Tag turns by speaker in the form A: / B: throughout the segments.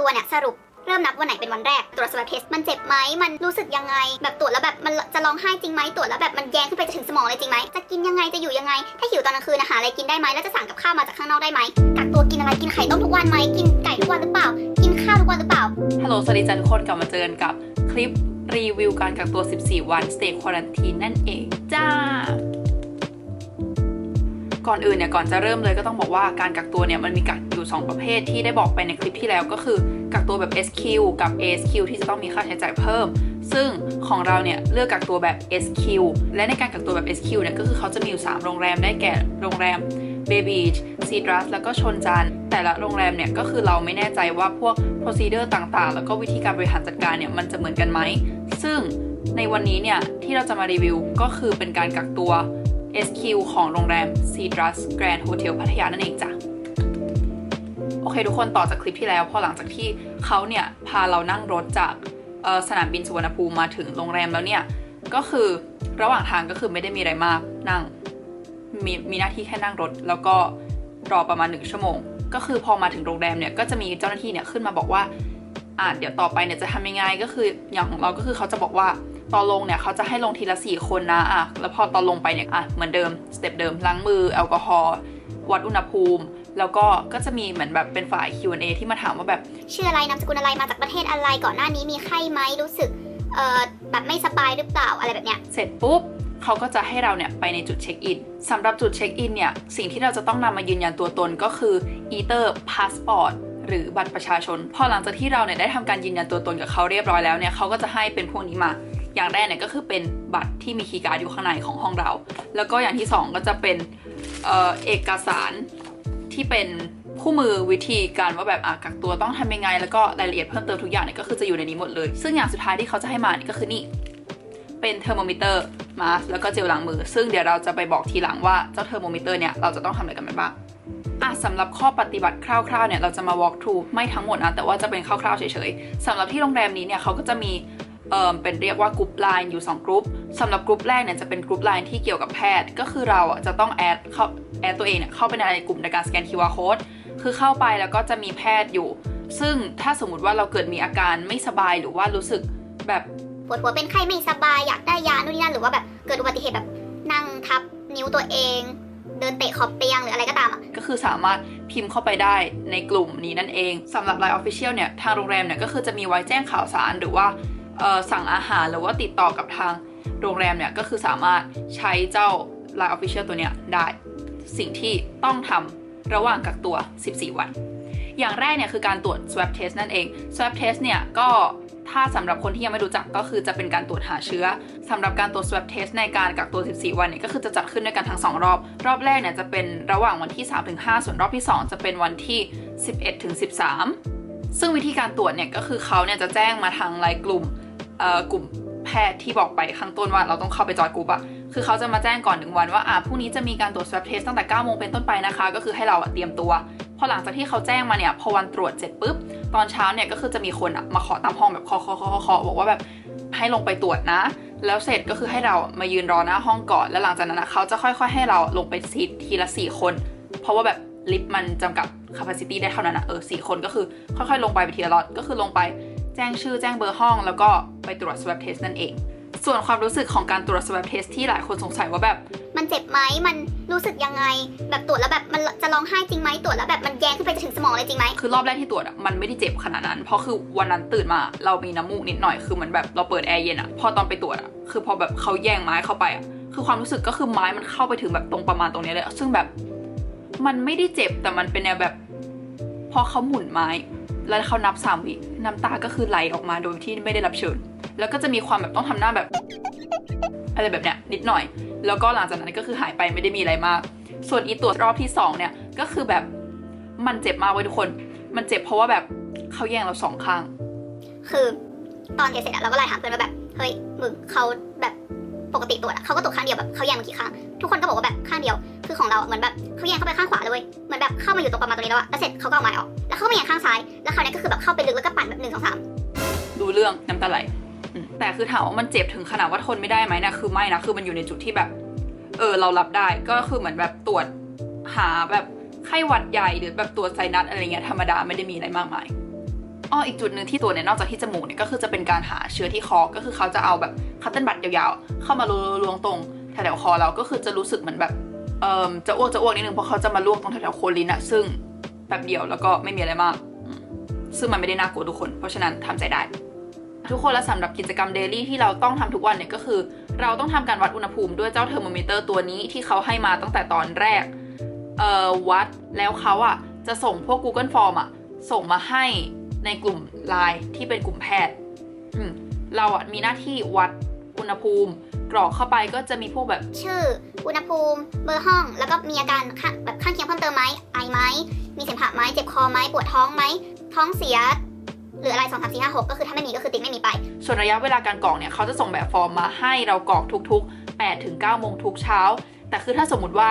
A: ตัวเนี่ยสรุปเริ่มนับวันไหนเป็นวันแรกตรวจสวอปเทสมันเจ็บไหมมันรู้สึกยังไง แบบตรวจแล้วแบบมันจะร้องไห้จริงไหมตรวจแล้วแบบมันแยงขึ้นไปจะถึงสมองเลยจริงไหมจะกินยังไงจะอยู่ยังไง ถ้าหิวตอนกลางคืนหาอะไรกินได้ไหมแล้วจะสั่งกับข้าวมาจากข้างนอกได้ไหมกักตัวกินอะไรกินไข่ต้มทุกวันไหมกินไก่ทุกวันหรือเปล่า กินข้าวทุกวันหรือเปล่า
B: ฮัลโหลสวัสดีจ้าทุกคนกลับมาเจอกันกับคลิปรีวิวการกักตัว 14 วัน Stay Quarantine นั่นเองจ้า ก่อนอื่นเนี่ยก่อนจะเริ่มเลยก็ต้องบอกว่าการกักตัวเนี่ยมันมีกักอยู่ 2 ประเภทที่ได้บอกไปในคลิปที่แล้วก็คือ กักตัวแบบ SQ กับ ASQ ที่จะต้องมีค่าใช้จ่ายเพิ่ม ซึ่งของเราเนี่ยเลือกกักตัวแบบ SQ และในการกักตัวแบบ SQ เนี่ยก็คือเขาจะมีอยู่ 3 โรงแรมได้แก่โรงแรมเบบีชซีดรัสแล้วก็ชนจันแต่ละโรงแรมเนี่ยก็คือเราไม่แน่ใจว่าพวก procedure ต่างๆ แล้วก็วิธีการบริหารจัดการเนี่ยมันจะเหมือนกันไหม ซึ่งในวันนี้เนี่ยที่เราจะมารีวิวก็คือเป็นการกักตัว SQ ของโรงแรม c e d r u s Grand Hotel พัทยานั่นเองจ้ะ โอเคทุกคนต่อจากคลิปที่แล้ว พอหลังจากที่เขาเนี่ย พาเรานั่งรถจากสนามบินสุวรรณภูมิมาถึงโรงแรมแล้วเนี่ย ก็คือระหว่างทางก็คือไม่ได้มีอะไรมากนั่งมีมีหน้าที่แค่นั่งรถ แล้วก็รอประมาณหนึ่งชั่วโมง ก็คือพอมาถึงโรงแรมเนี่ยก็จะมีเจ้าหน้าที่เนี่ยขึ้นมาบอกว่าอ่าเดี๋ยวต่อไปเนี่ยจะทำยังไงก็คืออย่างของเราก็คือเขาจะบอกว่า ตอนลงเนี่ยเขาจะให้ลงทีละสี่คนนะอะแล้วพอตอนลงไปเนี่ยอะเหมือนเดิมสเต็ปเดิมล้างมือแอลกอฮอล์วัดอุณหภูมิ แล้วก็ก็จะมีเหมือนแบบเป็นฝ่าย Q&A ที่มาถามว่าแบบ
A: ชื่ออะไรนามสกุลอะไรมาจากประเทศอะไรก่อนหน้านี้มีไข้ไหมรู้สึกเอ่อแบบไม่สบายหรือเปล่าอะไรแบบเนี้ย
B: เสร็จปุ๊บเขาก็จะให้เราเนี่ยไปในจุดเช็คอินสำหรับจุดเช็คอินเนี่ยสิ่งที่เราจะต้องนำมายืนยันตัวตนก็คืออีเตอร์พาสปอร์ตหรือบัตรประชาชน พอหลังจากที่เราเนี่ยได้ทำการยืนยันตัวตนกับเขาเรียบร้อยแล้วเนี่ยเขาก็จะให้เป็นพวกนี้มา อย่างแรกเนี่ยก็คือเป็นบัตรที่มีคีย์การ์ดอยู่ข้างในของห้องเรา แล้วก็อย่างที่สองก็จะเป็นเอ่อเอกสารที่เป็นคู่มือวิธีการว่าแบบอะกักตัวต้องทำยังไง แล้วก็รายละเอียดเพิ่มเติมทุกอย่างเนี่ยก็คือจะอยู่ในนี้หมดเลย ซึ่งอย่างสุดท้ายที่เขาจะให้มาเนี่ยก็คือนี่เป็นเทอร์โมมิเตอร์มาสแล้วก็เจลล้างมือ ซึ่งเดี๋ยวเราจะไปบอกทีหลังว่าเจ้าเทอร์โมมิเตอร์เนี่ยเราจะต้องทำอะไรกันไปบ้างอะสำหรับข้อปฏิบัติคร่าวๆเนี่ยเราจะมา walk through ไม่ทั้งหมดนะแต่ว่าจะเป็นคร่าวๆเฉยๆสำหรับที่โรงแรมนี้เนี่ยเขาก็จะมี เอ่อเป็นเรียกว่ากรุ๊ปไลน์อยู่2กรุ๊ปสำหรับกรุ๊ปแรกเนี่ยจะเป็นกรุ๊ปไลน์ที่เกี่ยวกับแพทย์ ก็คือเราอะจะต้องแอดเข้าแอดตัวเองเนี่ยเข้าไปในกลุ่มในการสแกน QR code คือเข้าไปแล้วก็จะมีแพทย์อยู่ ซึ่งถ้าสมมติว่าเราเกิดมีอาการไม่สบายหรือว่ารู้สึกแบบ
A: ปวดหัวเป็นไข้ไม่สบายอยากได้ยานู่นนี่นั่นหรือว่าแบบเกิดอุบัติเหตุแบบนั่งทับนิ้วตัวเอง เดินเตะขอบเตียงหรืออะไรก็ตามอะ
B: ก็คือสามารถพิมพ์เข้าไปได้ในกลุ่มนี้นั่นเองสำหรับ Line Official เนี่ยทางโรงแรมเนี่ยก็คือจะมีไว้แจ้งข่าวสารหรือว่าเอ่อ สั่งอาหารหรือว่าติดต่อกับทางโรงแรมเนี่ยก็คือสามารถใช้เจ้า Line Official ตัวเนี้ยได้ สิ่งที่ต้องทำระหว่างกักตัว 14 วัน อย่างแรกเนี่ยคือการตรวจ swab test นั่นเอง swab test เนี่ยก็ถ้าสำหรับคนที่ยังไม่รู้จักก็คือจะเป็นการตรวจหาเชื้อสำหรับการตรวจ swab test ในการกักตัว 14 วันเนี่ยก็คือจะจัดขึ้นด้วยกันทั้ง 2 รอบ รอบแรกเนี่ยจะเป็นระหว่างวันที่ 3-5 ส่วนรอบที่ 2 จะเป็นวันที่ 11-13ซึ่งวิธีการตรวจเนี่ยก็คือเขาเนี่ยจะแจ้งมาทางไลน์กลุ่ม กลุ่มแพทย์ที่บอกไปข้างต้นว่าเราต้องเข้าไปจอยกลุ่มอะคือเขาจะมาแจ้งก่อนหนึ่งวันว่าอ่าพรุ่งนี้จะมีการตรวจ swab test ตั้งแต่9โมงเป็นต้นไปนะคะ ก็คือให้เราเตรียมตัว พอหลังจากที่เขาแจ้งมาเนี่ยพอวันตรวจเสร็จปุ๊บ ตอนเช้าเนี่ยก็คือจะมีคนอะมาขอตามห้องแบบเคอเคอเคอเคอบอกว่าแบบให้ลงไปตรวจนะ แล้วเสร็จก็คือให้เรามายืนรอหน้าห้องก่อน แล้วหลังจากนั้นอะเขาจะค่อยๆ ให้เราลงไปซีททีละสี่คน เพราะว่าแบบลิฟต์มันจำกัด capacity ได้เท่านั้นนะเออสี่คนก็คือค่อยๆ ลงไปไปทีละล็อตก็คือลงไป แจ้งชื่อแจ้งเบอร์ห้อง แล้วก็ไปตรวจ swab test นั่นเอง ส่วนความรู้สึกของการตรวจ swab test ที่หลายคนสงสัยว่าแบบ
A: มันเจ็บไหมมันรู้สึกยังไง แบบตรวจแล้วแบบมันจะร้องไห้จริงไหมตรวจแล้วแบบมันแยงขึ้นไปจะถึงสมองเลยจริงไหม
B: คือรอบแรกที่ตรวจอะมันไม่ได้เจ็บขนาดนั้น เพราะคือวันนั้นตื่นมาเรามีน้ำมูกนิดหน่อยคือเหมือนแบบเราเปิดแอร์เย็นอะพอตอนไปตรวจอะคือพอแบบเขาแย่งไม้เข้าไปอะคือความรู้สึกก็คือไม้มันเข้าไปถึงแบบตรงประมาณตรงนี้เลย ซึ่งแบบมันไม่ได้เจ็บแต่มันเป็นแนวแบบ พอเขาหมุนไม้ แล้วเขานับสามวิน้ำตาก็คือไหลออกมาโดยที่ไม่ได้รับเชิญ แล้วก็จะมีความแบบต้องทำหน้าแบบ อะไรแบบเนี้ยนิดหน่อย แล้วก็หลังจากนั้นก็คือหายไปไม่ได้มีอะไรมาก ส่วนอีตรวจรอบที่สองเนี่ยก็คือแบบมันเจ็บมากเว้ยทุกคน มันเจ็บเพราะว่าแบบเขาแย่งเราสองข้าง
A: คือตอนเทสเสร็จเราก็ไลน์ถามเพื่อนว่าแบบ เฮ้ยมึงเขาแบบ ปกติตรวจอะเขาก็ตรวจข้างเดียวแบบเขาแยงมากี่ข้างทุกคนก็บอกว่าแบบข้างเดียว คือของเราอะเหมือนแบบเขาแยงเข้าไปข้างขวาเลยเหมือนแบบเข้ามาอยู่ตรงประมาณตรงนี้แล้วอะแล้วเสร็จเขาก็เอาไม้ออกแล้วเขามาแยงข้างซ้ายแล้วคราวนี้ก็คือแบบเข้าไปลึกแล้วก็ปั่นแบบหนึ่งสองสาม
B: ดูเรื่องน้ำตาไหลแต่คือถามว่ามันเจ็บถึงขนาดว่าทนไม่ได้ไหมนะคือไม่นะคือมันอยู่ในจุดที่แบบ เออเรารับได้ก็คือเหมือนแบบตรวจหาแบบไข้หวัดใหญ่หรือแบบตรวจไซนัสอะไรเงี้ยธรรมดาไม่ได้มีอะไรมากมาย อ้ออีกจุดหนึ่งที่ตัวเนี่ยนอกจากที่จมูกเนี่ยก็คือจะเป็นการหาเชื้อที่คอ ก็คือเขาจะเอาแบบคัตเติ้ลบัตยาวๆ เข้ามาลวงตรงแถวคอเราก็คือจะรู้สึกเหมือนแบบเอ่อจะอ้วกจะอ้วกนิดนึงเพราะเขาจะมาลวกตรงแถวโคนลิ้นอะซึ่งแบบเดียวแล้วก็ไม่มีอะไรมาก ซึ่งมันไม่ได้น่ากลัวทุกคน เพราะฉะนั้นทำใจได้ ทุกคนและสำหรับกิจกรรมเดลี่ที่เราต้องทำทุกวันเนี่ยก็คือ เราต้องทำการวัดอุณหภูมิด้วยเจ้าเทอร์โมมิเตอร์ตัวนี้ที่เขาให้มาตั้งแต่ตอนแรกเอ่อวัดแล้วเขาอะจะส่งพวก Google Form อะส่งมาให้ ในกลุ่มไลน์ที่เป็นกลุ่มแพทย์อืมเราอะมีหน้าที่วัดอุณหภูมิ กรอกเข้าไปก็จะมีพวกแบบ
A: ชื่อ อุณหภูมิ เบอร์ห้อง แล้วก็มีอาการข้างแบบข้างเคียงเพิ่มเติมไหมไอไหมมีเสมหะไหมเจ็บคอไหมปวดท้องไหมท้องเสียหรืออะไรสองสามสี่ห้าหกก็คือถ้าไม่มีก็คือติ๊กไม่มีไป
B: ส่วนระยะเวลาการกรอกเนี่ยเขาจะส่งแบบฟอร์มมาให้เรากรอกทุกๆ8ถึง9โมงทุกเช้า แต่คือถ้าสมมติว่า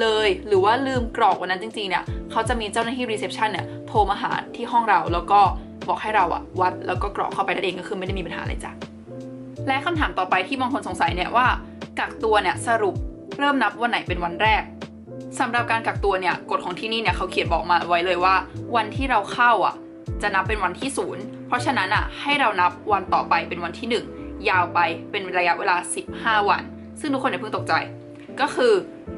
B: เลย หรือว่าลืมกรอกวันนั้นจริงๆเนี่ยเขาจะมีเจ้าหน้าที่รีเซพชันเนี่ยโทรมาหาที่ห้องเราแล้วก็บอกให้เราอะวัดแล้วก็กรอกเข้าไปนั่นเองก็คือไม่ได้มีปัญหาอะไรจ้ะและคำถามต่อไปที่บางคนสงสัยเนี่ยว่ากักตัวเนี่ยสรุปเริ่มนับวันไหนเป็นวันแรกสำหรับการกักตัวเนี่ยกฎของที่นี่เนี่ยเขาเขียนบอกมาไว้เลยว่า วันที่เราเข้าอะ จะนับเป็นวันที่ศูนย์เพราะฉะนั้นอะให้เรานับวันต่อไปเป็นวันที่ 1 ยาวไปเป็นระยะเวลา 15 วัน ซึ่งทุกคนอย่าเพิ่งตกใจ ก็คือ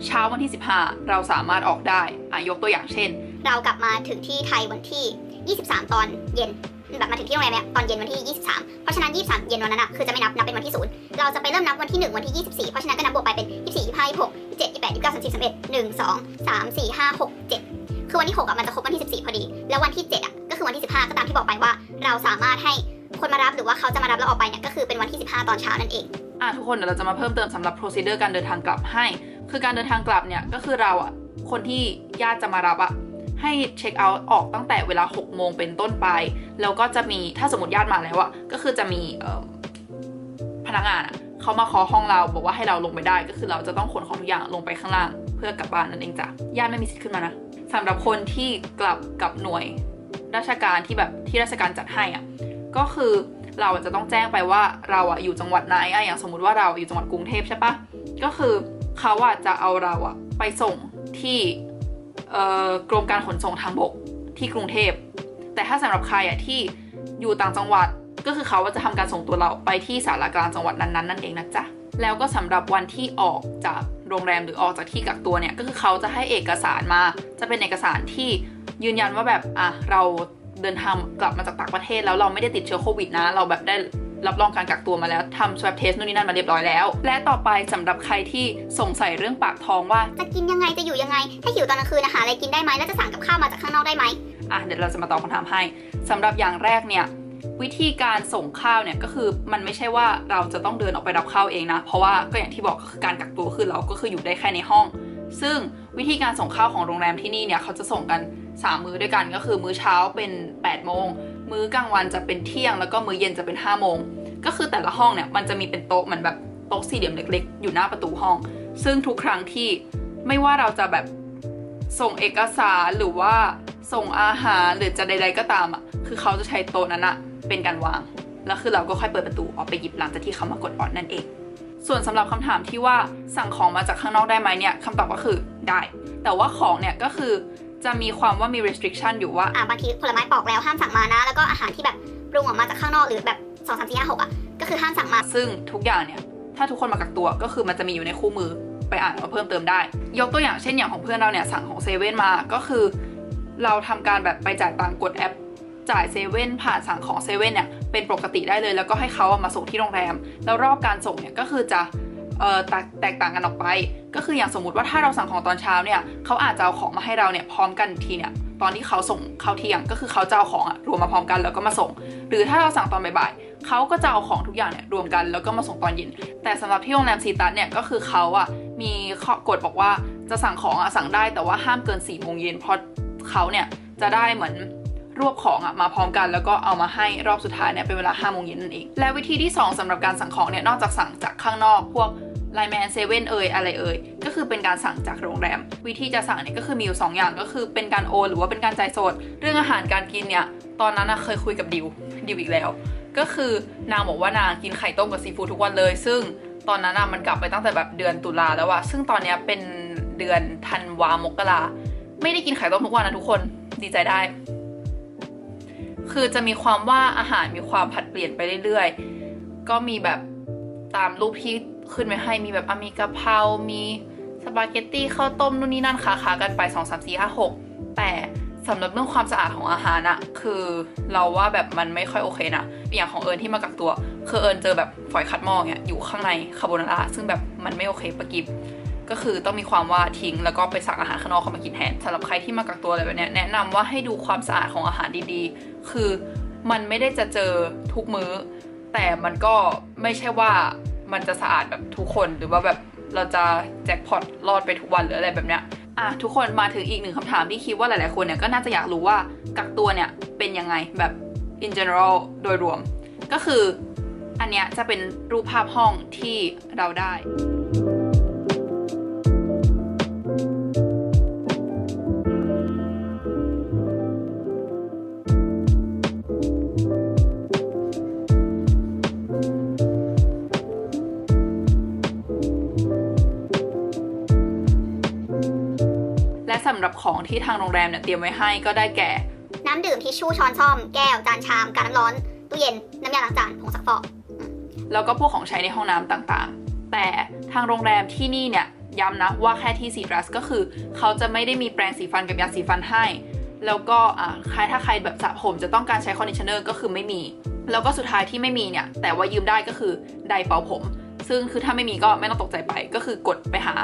B: เช้าวันที่ 15 เราสามารถออกได้อะยกตัวอย่างเช่น
A: เรากลับมาถึงที่ไทยวันที่ 23 ตอนเย็นแบบมาถึงที่โรงแรมเนี่ยตอนเย็นวันที่ 23 เพราะฉะนั้น 23 เย็นวันนั้นอะคือจะไม่นับ นับเป็นวันที่ศูนย์เราจะไปเริ่มนับวันที่ 1 วันที่ 24 เพราะฉะนั้นก็นับบวกไปเป็น 24 25 26 27 28 29 30 31 1 2 3 4 5 6 7 คือวันที่ 6อะมันจะครบวันที่ 14 พอดี แล้ววันที่ 7อะก็คือวันที่ 15 ก็ตามที่บอกไปว่า เราสามารถให้คนมารับหรือว่าเขาจะมารับเราออกไปเนี่ยก็คือเป็นวันที่ 15 ตอนเช้านั่นเอง
B: อะทุกคนเดี๋ยวเราจะมาเพิ่มเติมสำหรับ procedure การเดินทางกลับให้ คือการเดินทางกลับเนี่ยก็คือเราอะคนที่ญาติจะมารับอะให้เช็คเอาท์ออกตั้งแต่เวลา 6 โมงเป็นต้นไป แล้วก็จะมีถ้าสมมติญาติมาแล้วอะก็คือจะมีพนักงานเขามาเคาะห้องเราบอกว่าให้เราลงไปได้ ก็คือเราจะต้องขนของทุกอย่างลงไปข้างล่าง เพื่อกลับบ้านนั่นเองจ้ะญาติไม่มีสิทธิ์ขึ้นมานะสำหรับคนที่กลับกับหน่วยราชการที่แบบที่ราชการจัดให้อะก็คือเราจะต้องแจ้งไปว่าเราอะอยู่จังหวัดไหนอะอย่างสมมติว่าเราอยู่จังหวัดกรุงเทพใช่ปะก็คือ เขาอะจะเอาเราอะไปส่งที่กรมการขนส่งทางบกที่กรุงเทพ แต่ถ้าสำหรับใครอะที่อยู่ต่างจังหวัดก็คือเขาว่าจะทำการส่งตัวเราไปที่สารกลางจังหวัดนั้นๆนั่นเองนะจ๊ะแล้วก็สำหรับวันที่ออกจากโรงแรมหรือออกจากที่กักตัวเนี่ยก็คือเขาจะให้เอกสารมา จะเป็นเอกสารที่ยืนยันว่าแบบอะเราเดินทางกลับมาจากต่างประเทศแล้วเราไม่ได้ติดเชื้อโควิดนะ เราแบบได้ รับรองการกักตัวมาแล้วทำ swab test นู่นนี่นั่นมาเรียบร้อยแล้ว และต่อไปสำหรับใครที่สงสัยเรื่องปากท้องว่า
A: จะกินยังไงจะอยู่ยังไง ถ้าหิวตอนกลางคืนอาหารอะไรกินได้ไหมแล้วจะสั่งกับข้าวมาจากข้างนอกได้ไหม
B: อะเดี๋ยวเราจะมาตอบคำถามให้สำหรับอย่างแรกเนี่ยวิธีการส่งข้าวเนี่ยก็คือมันไม่ใช่ว่าเราจะต้องเดินออกไปรับข้าวเองนะ เพราะว่าก็อย่างที่บอกก็คือการกักตัวคือเราก็คืออยู่ได้แค่ในห้อง ซึ่งวิธีการส่งข้าวของโรงแรมที่นี่เนี่ยเขาจะส่งกัน 3 มื้อด้วยกันก็คือมื้อเช้าเป็น 8 โมง มื้อกลางวันจะเป็นเที่ยง แล้วก็มื้อเย็นจะเป็น5โมง ก็คือแต่ละห้องเนี่ยมันจะมีเป็นโต๊ะเหมือนแบบโต๊ะสี่เหลี่ยมเล็กๆ อยู่หน้าประตูห้อง ซึ่งทุกครั้งที่ไม่ว่าเราจะแบบส่งเอกสารหรือว่าส่งอาหารหรือจะใด ๆก็ตามอะ คือเขาจะใช้โต๊ะนั้นอะเป็นการวาง แล้วคือเราก็ค่อยเปิดประตูออกไปหยิบหลังจากที่เขามากดออดนั่นเอง ส่วนสำหรับคำถามที่ว่าสั่งของมาจากข้างนอกได้ไหมเนี่ยคำตอบก็คือได้ แต่ว่าของเนี่ยก็คือ จะมีความว่ามี restriction อยู่ว่า
A: อ่าบางทีผลไม้ปอกแล้วห้ามสั่งมานะ แล้วก็อาหารที่แบบปรุงออกมาจากข้างนอกหรือแบบ2 3 4 5 6อะก็คือห้ามสั่งมา
B: ซึ่งทุกอย่างเนี่ย ถ้าทุกคนมากักตัวก็คือมันจะมีอยู่ในคู่มือไปอ่านมาเพิ่มเติมได้ ยกตัวอย่างเช่นอย่างของเพื่อนเราเนี่ยสั่งของเซเว่นมาก็คือ เราทำการแบบไปจ่ายตังค์กดแอป จ่ายเซเว่นผ่านสั่งของเซเว่นเนี่ยเป็นปกติได้เลย แล้วก็ให้เขาเอามาส่งที่โรงแรม แล้วรอบการส่งเนี่ยก็คือจะเอ่อ แตกแตกต่างกันออกไป ก็คืออย่างสมมติว่าถ้าเราสั่งของตอนเช้าเนี่ยเขาอาจจะเอาของมาให้เราเนี่ยพร้อมกันทีเนี่ยตอนที่เขาส่งเข้าเที่ยงก็คือเขาจะเอาของอะรวมมาพร้อมกันแล้วก็มาส่ง หรือถ้าเราสั่งตอนบ่ายๆเขาก็จะเอาของทุกอย่างเนี่ยรวมกันแล้วก็มาส่งตอนเย็น แต่สำหรับที่โรงแรมซีตัสเนี่ยก็คือเขาอะมีข้อกฎบอกว่าจะสั่งของอะสั่งได้แต่ว่าห้ามเกิน4ี่โมงเย็นเพราะเขาเนี่ยจะได้เหมือนรวบของอะมาพร้อมกันแล้วก็เอามาให้รอบสุดท้ายเนี่ยเป็นเวลา5้าโมงเย็นนั่นเอง และวิธีที่ 2สำหรับการสั่งของเนี่ยนอกจากสั่งจากข้างนอกพวก ไลแมนเซเว่นเอยอะไรเอยก็คือเป็นการสั่งจากโรงแรม วิธีจะสั่งเนี่ยก็คือมีอยู่สองอย่างก็คือเป็นการโอนหรือว่าเป็นการจ่ายสด เรื่องอาหารการกินเนี่ยตอนนั้นเคยคุยกับดิวดิวอีกแล้ว ก็คือนางบอกว่านางกินไข่ต้มกับซีฟู้ดทุกวันเลย ซึ่งตอนนั้นมันกลับไปตั้งแต่แบบเดือนตุลาแล้วอะซึ่งตอนนี้เป็นเดือนธันวามกราไม่ได้กินไข่ต้มทุกวันนะทุกคนดีใจได้ คือจะมีความว่าอาหารมีความผัดเปลี่ยนไปเรื่อยๆ ก็มีแบบตามรูปที่ ขึ้นไว้ให้มีแบบอมีกะเพรา มีสปาเกตตี้ข้าวต้มนู่นนี่นั่นค้าๆกันไป 2 3 4 5 6 แต่สำหรับเรื่องความสะอาดของอาหารอะคือเราว่าแบบมันไม่ค่อยโอเคนะอย่างของเอิญที่มากักตัว คือเอิญเจอแบบฝอยคัดหม้อเนี่ยอยู่ข้างในคาโบนาร่าซึ่งแบบมันไม่โอเคปะกิบก็คือต้องมีความว่าทิ้งแล้วก็ไปสั่งอาหารข้างนอกเข้ามากินแทนสำหรับใครที่มากักตัวอะไรแบบเนี้ยแนะนำว่าให้ดูความสะอาดของอาหารดีๆ คือมันไม่ได้จะเจอทุกมื้อ แต่มันก็ไม่ใช่ว่า มันจะสะอาดแบบทุกคนหรือว่าแบบเราจะแจ็คพอตรอดไปทุกวันหรืออะไรแบบเนี้ยอะทุกคนมาถึงอีกหนึ่งคำถามที่คิดว่าหลาย ๆ คนเนี่ยก็น่าจะอยากรู้ว่ากักตัวเนี่ยเป็นยังไงแบบ in general โดยรวม ก็คืออันเนี้ยจะเป็นรูปภาพห้องที่เราได้ ที่ทางโรงแรมเนี่ยเตรียมไว้ให้ก็ได้แก่
A: น้ำดื่มทิชชู่ช้อนซ่อม แก้วจานชามการน้ำร้อนตู้เย็นน้ำยาล้างจานผงซักฟอก
B: แล้วก็พวกของใช้ในห้องน้ำต่างๆ แต่ทางโรงแรมที่นี่เนี่ยย้ำนะว่าแค่ที่ซีดรัสก็คือ เขาจะไม่ได้มีแปรงสีฟันกับยาสีฟันให้ แล้วก็อ่าใครถ้าใครแบบสระผมจะต้องการใช้คอนดิชเนอร์ก็คือไม่มี แล้วก็สุดท้ายที่ไม่มีเนี่ยแต่ว่ายืมได้ก็คือไดร์เป่าผม ซึ่งคือถ้าไม่มีก็ไม่ต้องตกใจไปก็คือกดไปหา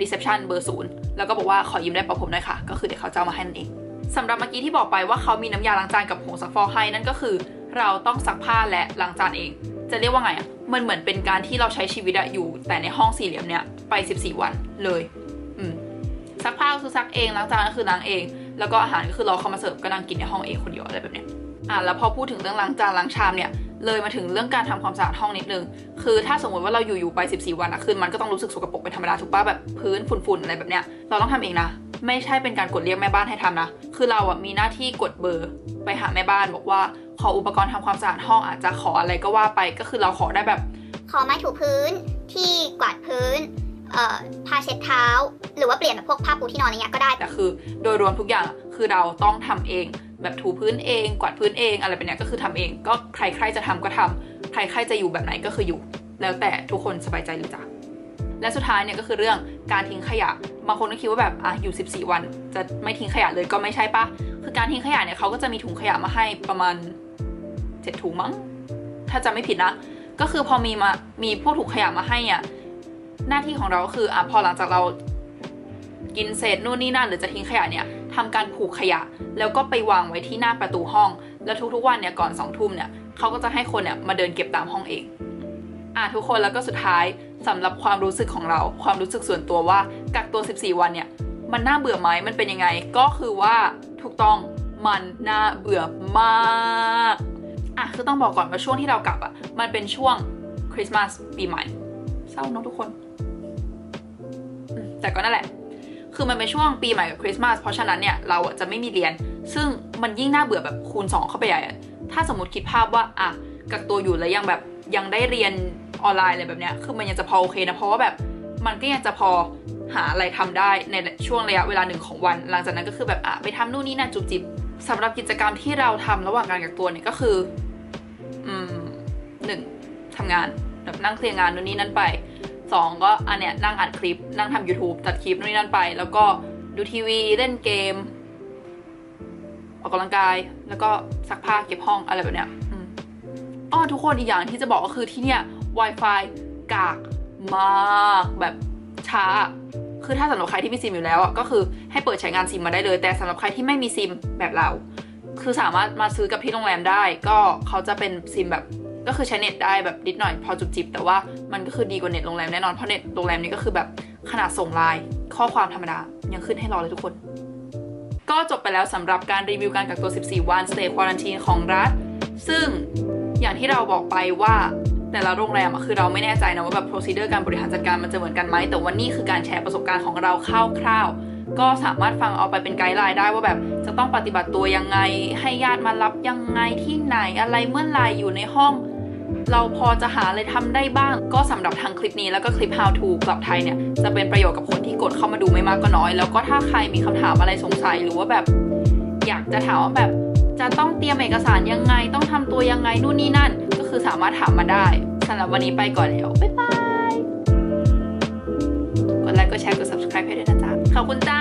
B: reception เบอร์ศูนย์แล้วก็บอกว่าขอยืมได้ป่าผมหน่อยค่ะ ก็คือเดี๋ยวเขาจะเอามาให้นั่นเองสำหรับเมื่อกี้ที่บอกไปว่าเขามีน้ำยาล้างจานกับผงซักฟอกให้นั่นก็คือ เราต้องซักผ้าและล้างจานเอง จะเรียกว่าไงอะมันเหมือนเป็นการที่เราใช้ชีวิตอะอยู่ แต่ในห้องสี่เหลี่ยมเนี่ยไป 14 วันเลย อืมซักผ้าคือซักเองล้างจานก็คือล้างเอง แล้วก็อาหารก็คือราเขามาเสิร์ฟก็นั่งกินในห้องเองคนเดียวอะไรแบบเนี้ยอะแล้วพอพูดถึงเรื่องล้างจานล้างชามเนี่ย เลยมาถึงเรื่องการทำความสะอาดห้องนิดนึง คือถ้าสมมติว่าเราอยู่อยู่ๆไป 14 วันอะคือมันก็ต้องรู้สึกสกปรกเป็นธรรมดาถูกปะแบบพื้นฝุ่นๆอะไรแบบเนี้ยเราต้องทำเองนะไม่ใช่เป็นการกดเรียกแม่บ้านให้ทำนะ คือเราอะมีหน้าที่กดเบอร์ไปหาแม่บ้านบอกว่า ขออุปกรณ์ทำความสะอาดห้องอาจจะขออะไรก็ว่าไปก็คือเราขอได้แบบ
A: ขอไม้ถูพื้นที่กวาดพื้นเอ่อผ้าเช็ดเท้า หรือว่าเปลี่ยนแบบพวกผ้าปูที่นอนอะไรเงี้ยก็ได้
B: แต่คือ โดยรวมทุกอย่างอะคือเราต้องทำเอง แบบถูพื้นเองกวาดพื้นเอง อะไรแบบนี้ก็คือทำเอง ก็ใครใครจะทำก็ทำใครใครจะอยู่แบบไหนก็คืออยู่ แล้วแต่ทุกคนสบายใจเลยจ้ะและสุดท้ายเนี่ยก็คือเรื่องการทิ้งขยะบางคนก็คิดว่าแบบอะอยู่ 14 วัน จะไม่ทิ้งขยะเลยก็ไม่ใช่ปะคือการทิ้งขยะเนี่ยเขาก็จะมีถุงขยะมาให้ประมาณ7ถุงมั้งถ้าจะไม่ผิดนะ ก็คือพอมีมามีพวกถุงขยะมาให้อะหน้าที่ของเราก็คืออะพอหลังจากเรากินเศษนู่นนี่นั่นหรือจะทิ้งขยะเนี่ย ทำการผูกขยะ แล้วก็ไปวางไว้ที่หน้าประตูห้อง แล้วทุกๆวันเนี่ยก่อนสองทุ่มเนี่ยเขาก็จะให้คนเนี่ยมาเดินเก็บตามห้องเองอะทุกคนแล้วก็สุดท้ายสำหรับความรู้สึกของเรา ความรู้สึกส่วนตัวว่ากักตัว 14 วันเนี่ยมันน่าเบื่อไหมมันเป็นยังไง ก็คือว่าถูกต้องมันน่าเบื่อมากอะคือต้องบอกก่อนว่าช่วงที่เรากลับอะมันเป็นช่วงคริสต์มาสปีใหม่เศร้าเนอะทุกคน แต่ก็นั่นแหละ คือมันเป็นช่วงปีใหม่กับคริสต์มาสเพราะฉะนั้นเนี่ยเราจะไม่มีเรียน ซึ่งมันยิ่งน่าเบื่อแบบคูณ 2 เข้าไปใหญ่ถ้าสมมติคิดภาพว่าอะกักตัวอยู่แล้วยังแบบยังได้เรียนออนไลน์อะไรแบบเนี้ยคือมันยังจะพอโอเคนะเพราะว่าแบบมันก็ยังจะพอหาอะไรทำได้ในช่วงระยะเวลาหนึ่งของวัน หลังจากนั้นก็คือแบบอะไปทำนู่นนี่นั่นจุบจิบสำหรับกิจกรรมที่เราทำระหว่างการกักตัวเนี่ยก็คืออืมหนึ่งทำงานแบบนั่งเคลียร์งานนู่นนี่นั่นไป สองก็อันเนี้ยนั่งอัดคลิป นั่งทำ YouTube ตัดคลิปนู่นนนั่นไป แล้วก็ดูทีวีเล่นเกม ออกกำลังกาย แล้วก็ซักผ้าเก็บห้องอะไรแบบเนี้ยอืมอ้อทุกคนอีกอย่างที่จะบอกก็คือที่เนี่ย Wi-Fi กากมากแบบช้า คือถ้าสำหรับใครที่มีซิมอยู่แล้วอะก็คือให้เปิดใช้งานซิมมาได้เลย แต่สำหรับใครที่ไม่มีซิมแบบเรา คือสามารถมาซื้อกับที่โรงแรมได้ ก็เขาจะเป็นซิมแบบ ก็คือใช้เน็ตได้แบบนิดหน่อยพอจุบจิบแต่ว่ามันก็คือดีกว่าเน็ตโรงแรมแน่นอนเพราะเน็ตโรงแรมนี้ก็คือแบบขนาดส่งไลน์ข้อความธรรมดายังขึ้นให้รอเลยทุกคน ก็จบไปแล้วสำหรับการรีวิวการกักตัว 14 วัน Stay Quarantine ของรัฐ ซึ่งอย่างที่เราบอกไปว่าแต่ละโรงแรมอะคือเราไม่แน่ใจนะว่าแบบ procedure การบริหารจัดการมันจะเหมือนกันไหมแต่ว่านี่คือการแชร์ประสบการณ์ของเราคร่าวๆ ก็สามารถฟังเอาไปเป็นไกด์ไลน์ได้ว่าแบบจะต้องปฏิบัติตัวยังไง ให้ญาติมารับยังไงที่ไหนอะไรเมื่อไหรอยู่ในห้อง เราพอจะหาอะไรทำได้บ้าง ก็สำหรับทางคลิปนี้แล้วก็คลิป how to กลับไทยเนี่ยจะเป็นประโยชน์กับคนที่กดเข้ามาดูไม่มากก็น้อย แล้วก็ถ้าใครมีคำถามอะไรสงสัยหรือว่าแบบ อยากจะถามว่าแบบ จะต้องเตรียมเอกสารยังไง ต้องทำตัวยังไงนู่นนี่นั่น ก็คือสามารถถามมาได้สำหรับวันนี้ไปก่อนแล้วบ๊ายบายกดไลค์กดแชร์กด subscribe ให้ด้วยนะจ๊ะขอบคุณจ้า